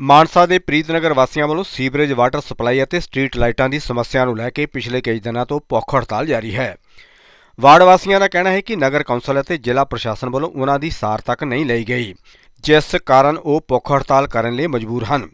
ਮਾਨਸਾ ਦੇ ਪ੍ਰੀਤਨਗਰ ਵਾਸੀਆਂ ਵੱਲੋਂ ਸੀਵਰੇਜ, ਵਾਟਰ ਸਪਲਾਈ ਅਤੇ ਸਟਰੀਟ ਲਾਈਟਾਂ ਦੀ ਸਮੱਸਿਆ ਨੂੰ ਲੈ ਕੇ ਪਿਛਲੇ ਕਈ ਦਿਨਾਂ ਤੋਂ ਭੁੱਖ ਹੜਤਾਲ ਜਾਰੀ ਹੈ। ਵਾਰਡ ਵਾਸੀਆਂ ਦਾ ਕਹਿਣਾ ਹੈ ਕਿ ਨਗਰ ਕੌਂਸਲ ਅਤੇ ਜ਼ਿਲ੍ਹਾ ਪ੍ਰਸ਼ਾਸਨ ਵੱਲੋਂ ਉਹਨਾਂ ਦੀ ਸਾਰ ਤੱਕ ਨਹੀਂ ਲਈ ਗਈ, ਜਿਸ ਕਾਰਨ ਉਹ ਭੁੱਖ ਹੜਤਾਲ ਕਰਨ ਲਈ ਮਜਬੂਰ ਹਨ।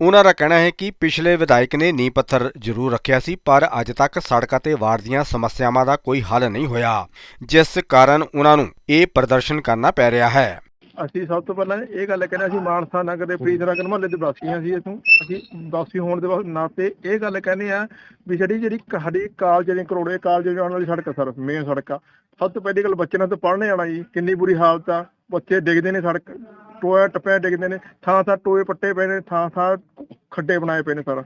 ਉਹਨਾਂ ਦਾ ਕਹਿਣਾ ਹੈ ਕਿ ਪਿਛਲੇ ਵਿਧਾਇਕ ਨੇ ਨੀਂਹ ਪੱਥਰ ਜ਼ਰੂਰ ਰੱਖਿਆ ਸੀ, ਪਰ ਅੱਜ ਤੱਕ ਸੜਕ ਅਤੇ ਵਾਰਡ ਦੀਆਂ ਸਮੱਸਿਆਵਾਂ ਦਾ ਕੋਈ ਹੱਲ ਨਹੀਂ ਹੋਇਆ, ਜਿਸ ਕਾਰਨ ਉਹਨਾਂ ਨੂੰ ਇਹ ਪ੍ਰਦਰਸ਼ਨ ਕਰਨਾ ਪੈ ਰਿਹਾ ਹੈ। ਅਸੀਂ ਸਭ ਤੋਂ ਪਹਿਲਾਂ ਇਹ ਗੱਲ ਕਹਿੰਦੇ ਅਸੀਂ ਮਾਨਸਾ ਨਗਰ ਦੇ ਫਰੀਦ ਨਗਰ ਮੁਹੱਲੇ ਦੇ ਵਾਸੀ ਹਾਂ ਅਸੀਂ ਇਥੋਂ। ਅਸੀਂ ਵਾਸੀ ਹੋਣ ਦੇ ਨਾਤੇ ਇਹ ਗੱਲ ਕਹਿੰਦੇ ਆ ਵੀ ਜਿਹੜੀ ਜਿਹੜੀ ਸਾਡੀ ਕਾਲਜ ਜਿਹੜੀ ਕਰੋੜੇ ਕਾਲਜ ਜਾਣ ਵਾਲੀ ਸੜਕ ਆ ਸਰ ਮੇਨ ਸੜਕ ਆ। ਸਭ ਤੋਂ ਪਹਿਲੀ ਗੱਲ ਬੱਚੇ ਨਾਲ ਤਾਂ ਪੜ੍ਹਨੇ ਆਣਾ ਜੀ, ਕਿੰਨੀ ਬੁਰੀ ਹਾਲਤ ਆ। ਬੱਚੇ ਡਿੱਗਦੇ ਨੇ ਸੜਕ ਟੋਇਆ ਟੱਪਿਆ ਡਿੱਗਦੇ ਨੇ ਥਾਂ ਥਾਂ ਟੋਏ ਪੱਟੇ ਪਏ ਨੇ ਥਾਂ ਥਾਂ ਖੱਡੇ ਬਣਾਏ ਪਏ ਨੇ ਸਰ।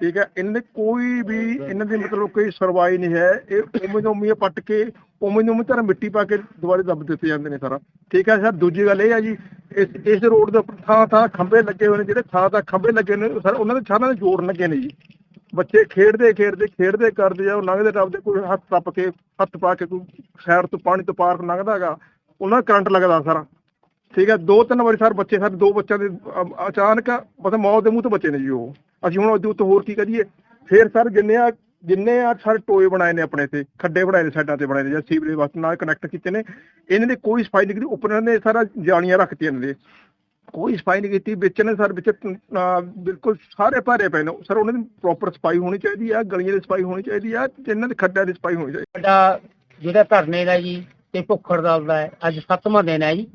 ਠੀਕ ਹੈ, ਇਹਨਾਂ ਦੇ ਕੋਈ ਵੀ ਇਹਨਾਂ ਦੀ ਮਤਲਬ ਕੋਈ ਸਰਵਾਈ ਨਹੀਂ ਹੈ। ਇਹ ਉਵੇਂ ਦੇ ਉਵੇਂ ਪੱਟ ਕੇ, ਉਵੇਂ ਦੇ ਉਵੇਂ ਮਿੱਟੀ ਪਾ ਕੇ ਦੁਬਾਰੇ ਦੱਬ ਦਿੱਤੇ ਜਾਂਦੇ ਨੇ ਸਾਰਾ। ਠੀਕ ਹੈ ਸਰ, ਦੂਜੀ ਗੱਲ ਇਹ ਹੈ ਜੀ, ਇਸ ਇਸ ਰੋਡ ਦੇ ਉੱਪਰ ਥਾਂ ਥਾਂ ਖੰਭੇ ਲੱਗੇ ਹੋਏ ਨੇ, ਜਿਹੜੇ ਥਾਂ ਥਾਂ ਖੰਭੇ ਲੱਗੇ ਨੇ, ਸਰ, ਉਹਨਾਂ ਦੇ ਛਾਨਾਂ ਦੇ ਜੋੜ ਲੱਗੇ ਨੇ ਜੀ। ਬੱਚੇ ਖੇਡਦੇ ਖੇਡਦੇ ਖੇਡਦੇ ਕਰਦੇ ਜਾਓ ਲੰਘਦੇ ਟੱਪਦੇ, ਕੋਈ ਹੱਥ ਟੱਪ ਕੇ, ਹੱਥ ਪਾ ਕੇ ਕੋਈ ਸਾਈਡ ਤੋਂ ਪਾਣੀ ਤੋਂ ਪਾਰ ਲੰਘਦਾ ਹੈਗਾ, ਉਹਨਾਂ ਦਾ ਕਰੰਟ ਲੱਗਦਾ ਸਾਰਾ। ਠੀਕ ਹੈ, ਦੋ ਤਿੰਨ ਵਾਰੀ ਸਰ ਬੱਚੇ, ਸਾਡੇ ਦੋ ਬੱਚਿਆਂ ਦੇ ਅਚਾਨਕ ਬਸ ਮੌਤ ਦੇ ਮੂੰਹ ਤੋਂ ਬੱਚੇ ਨੇ ਜੀ ਉਹ। ਅਸੀਂ ਹੁਣ ਉਹਦੇ ਉੱਤੇ ਹੋਰ ਕੀ ਕਰੀਏ? ਫੇਰ ਸਰ ਜਿੰਨੇ ਆ ਜਿੰਨੇ ਆ ਸਰ ਟੋਏ ਬਣਾਏ ਨੇ ਆਪਣੇ ਤੇ, ਖੱਡੇ ਬਣਾਏ ਨੇ ਸਾਈਡਾਂ ਤੇ ਬਣਾਏ ਨੇ ਜਾਂ ਸੀਵਰੇਜ ਵਾਸਤੇ ਨਾਲ ਕਨੈਕਟ ਕੀਤੇ ਨੇ, ਇਹਨਾਂ ਨੇ ਕੋਈ ਸਫ਼ਾਈ ਨਹੀਂ ਕੀਤੀ, ਉੱਪਰ ਇਹਨਾਂ ਨੇ ਸਾਰਾ ਜਾਲੀਆਂ ਰੱਖਤੀਆਂ ਇਹਨਾਂ ਦੇ ਕੋਈ ਸਫ਼ਾਈ ਨਹੀਂ ਕੀਤੀ, ਵਿੱਚ ਨੇ ਸਰ, ਵਿੱਚ ਬਿਲਕੁਲ ਸਾਰੇ ਭਰੇ ਪਏ ਨੇ। ਸਰ ਉਹਨਾਂ ਦੀ ਪ੍ਰੋਪਰ ਸਫ਼ਾਈ ਹੋਣੀ ਚਾਹੀਦੀ ਆ, ਗਲੀਆਂ ਦੀ ਸਫ਼ਾਈ ਹੋਣੀ ਚਾਹੀਦੀ ਆ ਇਹਨਾਂ ਦੇ ਖੱਡਿਆਂ ਦੀ ਸਫ਼ਾਈ ਹੋਣੀ ਚਾਹੀਦੀ ਸਾਡਾ ਜਿਹੜਾ ਧਰਨੇ ਦਾ ਜੀ, ਤੇ ਭੁੱਖ ਹੜਤਾਲ ਦਾ ਅੱਜ 7ਵਾਂ ਦਿਨ ਹੈ ਜੀ।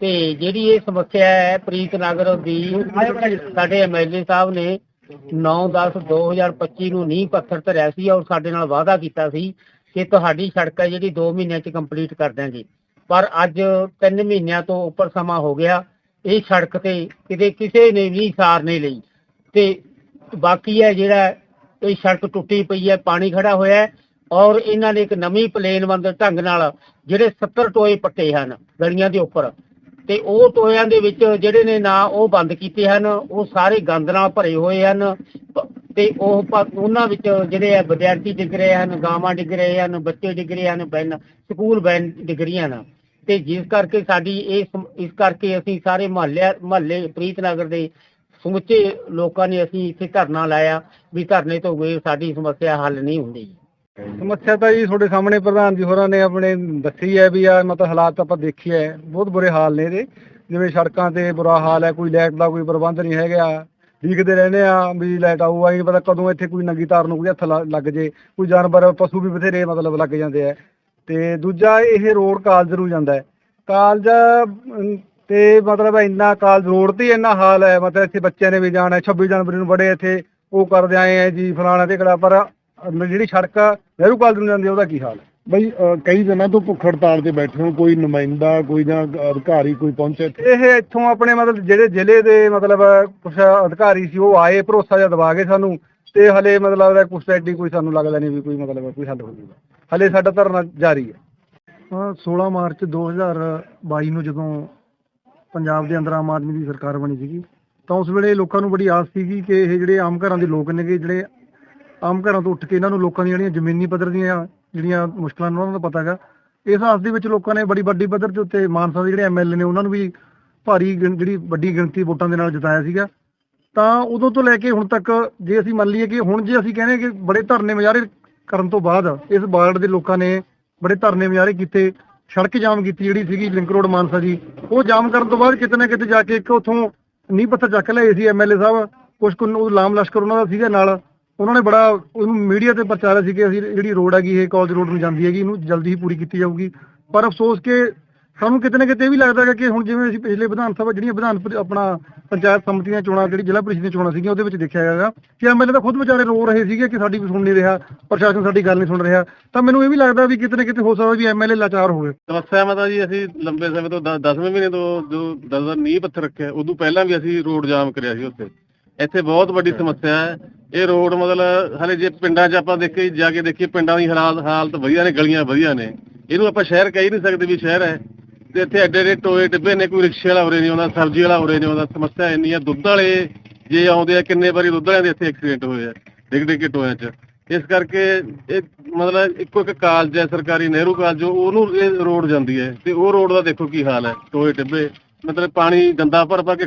ਤੇ ਜਿਹੜੀ ਇਹ ਸਮੱਸਿਆ ਹੈ ਪ੍ਰੀਤ ਨਗਰ ਦੀ, ਸਾਡੇ ਐਮਐਲਏ ਸਾਹਿਬ ਨੇ 9/10/2025 ਨੂੰ ਨੀਂਹ ਪੱਥਰ ਧਰਿਆ ਸੀ ਔਰ ਸਾਡੇ ਨਾਲ ਵਾਅਦਾ ਕੀਤਾ ਸੀ ਕਿ ਤੁਹਾਡੀ ਸੜਕ ਹੈ ਜਿਹੜੀ 2 ਮਹੀਨਿਆਂ 'ਚ ਕੰਪਲੀਟ ਕਰ ਦਿਆਂਗੇ। ਪਰ ਅੱਜ 3 ਮਹੀਨਿਆਂ ਤੋਂ ਉੱਪਰ ਸਮਾਂ ਹੋ ਗਿਆ, ਇਹ ਸੜਕ ਤੇ ਕਿਤੇ ਕਿਸੇ ਨੇ ਵੀ ਸਾਰ ਨਹੀਂ ਲਈ। ਤੇ ਬਾਕੀ ਹੈ ਜਿਹੜਾ ਇਹ ਸੜਕ ਟੁੱਟੀ ਪਈ ਹੈ, ਪਾਣੀ ਖੜਾ ਹੋਇਆ ਹੈ ਔਰ ਇਹਨਾਂ ਨੇ ਇੱਕ ਨਵੀਂ ਪਲੇਨਬੰਦ ਢੰਗ ਨਾਲ ਜਿਹੜੇ 70 ਟੋਏ ਪੱਟੇ ਹਨ ਗਲੀਆਂ ਦੇ ਉੱਪਰ, ਤੇ ਉਹ ਟੋਇਆਂ ਦੇ ਵਿੱਚ ਜਿਹੜੇ ਨੇ ਨਾ ਉਹ ਬੰਦ ਕੀਤੇ ਹਨ, ਉਹ ਸਾਰੇ ਗੰਦ ਨਾਲ ਭਰੇ ਹੋਏ ਹਨ, ਤੇ ਉਹ ਉਹਨਾਂ ਵਿੱਚ ਜਿਹੜੇ ਆ ਵਿਦਿਆਰਥੀ ਡਿੱਗ ਰਹੇ ਹਨ, ਗਾਵਾਂ ਡਿੱਗ ਰਹੇ ਹਨ, ਬੱਚੇ ਡਿੱਗ ਰਹੇ ਹਨ, ਬੈਨ, ਸਕੂਲ ਬੈਨ ਡਿੱਗ ਰਹੀਆਂ ਹਨ। ਤੇ ਜਿਸ ਕਰਕੇ ਸਾਡੀ ਇਹ ਇਸ ਕਰਕੇ ਅਸੀਂ ਸਾਰੇ ਮਹੱਲੇ ਮਹੱਲੇ ਪ੍ਰੀਤਨਗਰ ਦੇ ਸਮੁੱਚੇ ਲੋਕਾਂ ਨੇ ਅਸੀਂ ਇੱਥੇ ਧਰਨਾ ਲਾਇਆ ਵੀ ਧਰਨੇ ਤੋਂ ਗਏ ਸਾਡੀ ਸਮੱਸਿਆ ਹੱਲ ਨਹੀਂ ਹੁੰਦੀ। ਸਮੱਸਿਆ ਤਾਂ ਜੀ ਤੁਹਾਡੇ ਸਾਹਮਣੇ ਪ੍ਰਧਾਨ ਜੀ ਹੋਰਾਂ ਨੇ ਆਪਣੇ ਦੱਸੀ ਹੈ ਵੀ ਆ ਮਤਲਬ ਹਾਲਾਤ ਆਪਾਂ ਦੇਖੀ ਹੈ, ਬਹੁਤ ਬੁਰੇ ਹਾਲ ਨੇ ਇਹਦੇ। ਜਿਵੇਂ ਸੜਕਾਂ ਤੇ ਬੁਰਾ ਹਾਲ ਹੈ, ਕੋਈ ਲਾਈਟ ਦਾ ਕੋਈ ਪ੍ਰਬੰਧ ਨਹੀਂ ਹੈਗਾ। ਡੀਕਦੇ ਰਹਿੰਦੇ ਆ ਵੀ ਲਾਈਟ ਆਊ ਨਹੀਂ ਪਤਾ ਕਦੋਂ ਇੱਥੇ ਕੋਈ ਨੰਗੀ ਤਾਰ ਨੂੰ ਕੋਈ ਹੱਥ ਲੱਗ ਜੇ। ਕੋਈ ਜਾਨਵਰ, ਪਸ਼ੂ ਵੀ ਬਥੇਰੇ ਮਤਲਬ ਲੱਗ ਜਾਂਦੇ ਆ। ਤੇ ਦੂਜਾ ਇਹ ਰੋਡ ਕਾਲਜ ਨੂੰ ਜਾਂਦਾ ਹੈ। ਕਾਲਜ ਤੇ ਮਤਲਬ ਇੰਨਾ ਕਾਲਜ ਰੋਡ ਤੇ ਇੰਨਾ ਹਾਲ ਹੈ। ਮਤਲਬ ਇੱਥੇ ਬੱਚਿਆਂ ਨੇ ਵੀ ਜਾਣਾ 26 ਜਨਵਰੀ ਨੂੰ ਬੜੇ ਇੱਥੇ ਉਹ ਕਰਦੇ ਆਏ ਆ ਜੀ, ਫਲਾਣਾ ਤੇ ਕਿਹੜਾ ਪਰ ਜਿਹੜੀ ਸੜਕ ਨਹਿਰੂ ਕਾਲਜ ਨੂੰ ਜਾਂਦੀ ਆ ਉਹਦਾ ਕੀ ਹਾਲ? ਹੈ ਬਈ ਕਈ ਦਿਨਾਂ ਤੋਂ ਭੁੱਖ ਹੜਤਾਲ ਤੇ ਬੈਠੇ ਹੋ ਕੋਈ ਨੁਮਾਇੰਦਾ ਕੋਈ ਜਾਂ ਅਧਿਕਾਰੀ ਕੋਈ ਪਹੁੰਚੇ? ਇਹ ਇੱਥੋਂ ਆਪਣੇ ਮਤਲਬ ਜਿਹੜੇ ਜ਼ਿਲ੍ਹੇ ਦੇ ਮਤਲਬ ਕੁਝ ਅਧਿਕਾਰੀ ਸੀ ਉਹ ਆਏ ਭਰੋਸਾ ਜਿਹਾ ਦਵਾ ਗਏ ਸਾਨੂੰ ਤੇ ਹਲੇ ਮਤਲਬ ਦਾ ਕੁਛ ਐਡੀ ਕੋਈ ਸਾਨੂੰ ਲੱਗਦਾ ਨਹੀਂ ਵੀ ਕੋਈ ਮਤਲਬ ਕੋਈ ਹੱਲ ਹੋ ਜਾਊਗਾ। ਹਲੇ ਸਾਡਾ ਧਰਨਾ ਜਾਰੀ ਹੈ। 16 ਮਾਰਚ 2022 ਨੂੰ ਜਦੋਂ ਪੰਜਾਬ ਦੇ ਅੰਦਰ ਆਮ ਆਦਮੀ ਦੀ ਸਰਕਾਰ ਬਣੀ ਸੀਗੀ ਤਾਂ ਉਸ ਵੇਲੇ ਲੋਕਾਂ ਨੂੰ ਬੜੀ ਆਸ ਸੀਗੀ ਕਿ ਇਹ ਜਿਹੜੇ ਆਮ ਘਰਾਂ ਦੇ ਲੋਕ ਨੇਗੇ ਜਿਹੜੇ ਆਮ ਘਰਾਂ ਤੋਂ ਉੱਠ ਕੇ ਇਹਨਾਂ ਨੂੰ ਲੋਕਾਂ ਦੀਆਂ ਜਿਹੜੀਆਂ ਜ਼ਮੀਨੀ ਪੱਧਰ ਦੀਆਂ ਜਿਹੜੀਆਂ ਮੁਸ਼ਕਲਾਂ ਨੇ ਉਹਨਾਂ ਦਾ ਪਤਾ ਹੈਗਾ। ਇਸ ਆਸ ਦੇ ਵਿੱਚ ਲੋਕਾਂ ਨੇ ਬੜੀ ਵੱਡੀ ਪੱਧਰ ਦੇ ਉੱਤੇ ਮਾਨਸਾ ਦੇ ਜਿਹੜੇ ਐਮਐਲਏ ਨੇ ਉਹਨਾਂ ਨੂੰ ਵੀ ਭਾਰੀ ਜਿਹੜੀ ਵੱਡੀ ਗਿਣਤੀ ਵੋਟਾਂ ਦੇ ਨਾਲ ਜਿਤਾਇਆ ਸੀਗਾ। ਤਾਂ ਉਦੋਂ ਤੋਂ ਲੈ ਕੇ ਹੁਣ ਤੱਕ ਜੇ ਅਸੀਂ ਮੰਨ ਲਈਏ ਕਿ ਹੁਣ ਜੇ ਅਸੀਂ ਕਹਿੰਦੇ ਕਿ ਬੜੇ ਧਰਨੇ ਮੁਜ਼ਾਹਰੇ ਕਰਨ ਤੋਂ ਬਾਅਦ ਇਸ ਵਾਰਡ ਦੇ ਲੋਕਾਂ ਨੇ ਬੜੇ ਧਰਨੇ ਮੁਜ਼ਾਹਰੇ ਕੀਤੇ, ਸੜਕ ਜਾਮ ਕੀਤੀ ਜਿਹੜੀ ਸੀਗੀ ਲਿੰਕ ਰੋਡ ਮਾਨਸਾ ਜੀ ਉਹ ਜਾਮ ਕਰਨ ਤੋਂ ਬਾਅਦ ਕਿਤੇ ਨਾ ਕਿਤੇ ਜਾ ਕੇ ਇੱਕ ਉਥੋਂ ਨੀਂਹ ਪੱਥਰ ਚੱਕ ਲਏ ਸੀ ਐਮਐਲਏ ਸਾਹਿਬ, ਕੁਛ ਕੁ ਲਾਮ ਲਸ਼ਕਰ ਉਹਨਾਂ ਦਾ ਸੀਗਾ ਨਾਲ। ਉਹਨਾਂ ਨੇ ਬੜਾ ਉਹਨੂੰ ਮੀਡੀਆ ਤੇ ਪ੍ਰਚਾਰਿਆ ਸੀ ਕਿ ਅਸੀਂ ਜਿਹੜੀ ਰੋਡ ਹੈਗੀ, ਇਹ ਕਾਲਜ ਰੋਡ ਨੂੰ ਜਾਂਦੀ ਹੈਗੀ, ਇਹਨੂੰ ਜਲਦੀ ਹੀ ਪੂਰੀ ਕੀਤੀ ਜਾਊਗੀ। ਪਰ ਅਫਸੋਸ ਕਿ ਸਾਨੂੰ ਕਿਤੇ ਨਾ ਕਿਤੇ ਇਹ ਵੀ ਲੱਗਦਾ ਹੈਗਾ ਕਿ ਹੁਣ ਜਿਵੇਂ ਅਸੀਂ ਪਿਛਲੇ ਵਿਧਾਨ ਸਭਾ, ਜਿਹੜੀਆਂ ਵਿਧਾਨ ਆਪਣਾ ਪੰਚਾਇਤ ਸਮਿਤੀਆਂ ਚੋਣਾਂ, ਜਿਹੜੀ ਜ਼ਿਲ੍ਹਾ ਪ੍ਰੀਸ਼ਦ ਦੀਆਂ ਚੋਣਾਂ ਸੀਗੀਆਂ, ਉਹਦੇ ਵਿੱਚ ਦੇਖਿਆ ਹੈਗਾ ਕਿ ਐਮਐਲਏ ਤਾਂ ਖੁਦ ਵਿਚਾਰੇ ਰੋ ਰਹੇ ਸੀਗੇ ਕਿ ਸਾਡੀ ਵੀ ਸੁਣ ਨਹੀਂ ਰਿਹਾ, ਪ੍ਰਸ਼ਾਸਨ ਸਾਡੀ ਗੱਲ ਨਹੀਂ ਸੁਣ ਰਿਹਾ। ਤਾਂ ਮੈਨੂੰ ਇਹ ਵੀ ਲੱਗਦਾ ਵੀ ਕਿਤੇ ਨਾ ਕਿਤੇ ਹੋ ਸਕਦਾ ਵੀ ਐਮਐਲਏ ਲਾਚਾਰ ਹੋਵੇ। ਸਮੱਸਿਆ ਮਤਾ ਜੀ, ਅਸੀਂ ਲੰਬੇ ਸਮੇਂ ਤੋਂ 10ਵੇਂ ਮਹੀਨੇ ਤੋਂ ਜੋ ਦਸ ਦਾ ਨੀਂਹ ਪੱਥਰ ਰੱਖਿਆ ਉਦੋਂ ਪਹਿਲਾਂ ਵੀ ਅਸੀਂ ਰੋਡ ਜਾਮ ਕਰਿਆ ਸੀ ਉੱਥੇ। ਇੱਥੇ ਬਹੁਤ ਵੱਡੀ ਸਮੱਸਿਆ ਹੈ। ਇਹ ਰੋਡ ਮਤਲਬ ਹਲੇ ਜੇ ਪਿੰਡਾਂ 'ਚ ਆਪਾਂ ਦੇਖੇ ਜਾ ਕੇ ਦੇਖੀਏ ਪਿੰਡਾਂ ਦੀ ਹਾਲਾਤ ਹਾਲਤ ਵਧੀਆ ਨੇ ਗਲੀਆਂ ਵਧੀਆ ਨੇ। ਇਹਨੂੰ ਆਪਾਂ ਸ਼ਹਿਰ ਕਹਿ ਨਹੀਂ ਸਕਦੇ ਵੀ ਸ਼ਹਿਰ ਹੈ। ਤੇ ਇੱਥੇ ਐਡੇ ਐਡੇ ਟੋਏ ਟਿੱਬੇ ਨੇ ਕੋਈ ਰਿਕਸ਼ੇ ਵਾਲਾ ਉਰੇ ਨਹੀਂ ਆਉਂਦਾ ਸਬਜ਼ੀ ਵਾਲਾ ਉਰੇ ਨਹੀਂ ਆਉਂਦਾ ਸਮੱਸਿਆ ਇੰਨੀ ਆ। ਦੁੱਧ ਵਾਲੇ ਜੇ ਆਉਂਦੇ ਆ ਕਿੰਨੇ ਵਾਰੀ ਦੁੱਧ ਵਾਲਿਆਂ ਦੇ ਇੱਥੇ ਐਕਸੀਡੈਂਟ ਹੋਏ ਆ ਡਿੱਗ ਡਿੱਗ ਕੇ ਟੋਇਆਂ 'ਚ। ਇਸ ਕਰਕੇ ਇਹ ਮਤਲਬ ਇੱਕੋ ਇੱਕ ਕਾਲਜ ਹੈ ਸਰਕਾਰੀ ਨਹਿਰੂ ਕਾਲਜ ਉਹਨੂੰ ਇਹ ਰੋਡ ਜਾਂਦੀ ਹੈ। ਤੇ ਉਹ ਰੋਡ ਦਾ ਦੇਖੋ ਕੀ ਹਾਲ ਹੈ ਟੋਏ ਟਿੱਬੇ ਮਤਲਬ ਪਾਣੀ ਗੰਦਾ ਭਰ ਭਰ ਕੇ